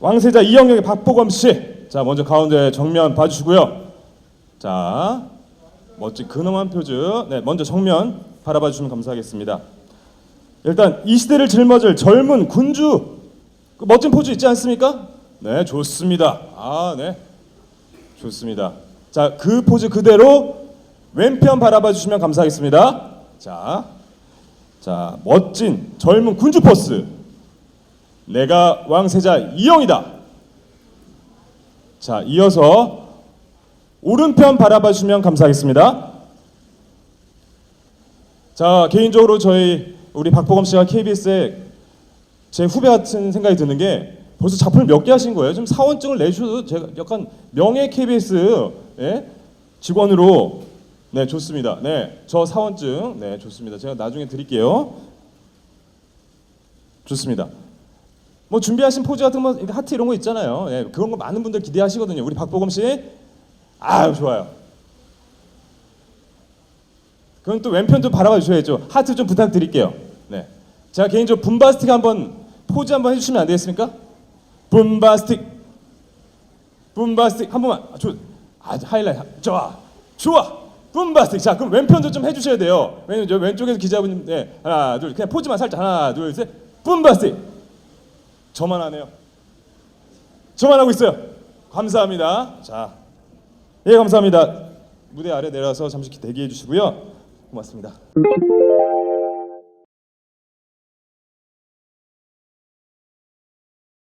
왕세자 이영역의 박보검 씨. 자, 먼저 가운데 정면 봐주시고요. 자, 멋진 근엄한 표즈. 네, 먼저 정면 바라봐 주시면 감사하겠습니다. 일단 이 시대를 짊어질 젊은 군주 그 멋진 포즈 있지 않습니까? 네, 좋습니다. 아, 네, 좋습니다. 자, 그 포즈 그대로 왼편 바라봐 주시면 감사하겠습니다. 자, 자, 멋진 젊은 군주 포스. 내가 왕세자 이영이다. 자, 이어서 오른편 바라봐 주시면 감사하겠습니다. 자, 개인적으로 저희 우리 박보검 씨가 KBS에 제 후배 같은 생각이 드는 게 벌써 작품을 몇 개 하신 거예요? 지금 사원증을 내주셔도 제가 약간 명예 KBS 예? 직원으로 네 좋습니다. 네, 저 사원증 네 좋습니다. 제가 나중에 드릴게요. 좋습니다. 뭐 준비하신 포즈 같은 거 하트 이런 거 있잖아요. 예, 그런 거 많은 분들 기대하시거든요. 우리 박보검 씨, 아유 좋아요. 그럼 또 왼편도 바라봐 주셔야죠. 하트 좀 부탁드릴게요. 네, 제가 개인적으로 분바스틱 한번 포즈 한번 해주시면 안 되겠습니까? 분바스틱, 분바스틱 한 번만. 아, 좋, 아 하이라이트 좋아, 좋아. 분바스틱. 자, 그럼 왼편도 좀 해주셔야 돼요. 왜냐면 저 왼쪽에서 기자분님, 네, 하나, 둘, 그냥 포즈만 살짝 하나, 둘, 셋. 분바스틱. 저만 하네요. 저만 하고 있어요. 감사합니다. 자, 예 감사합니다. 무대 아래 내려서 잠시 대기해 주시고요. 고맙습니다.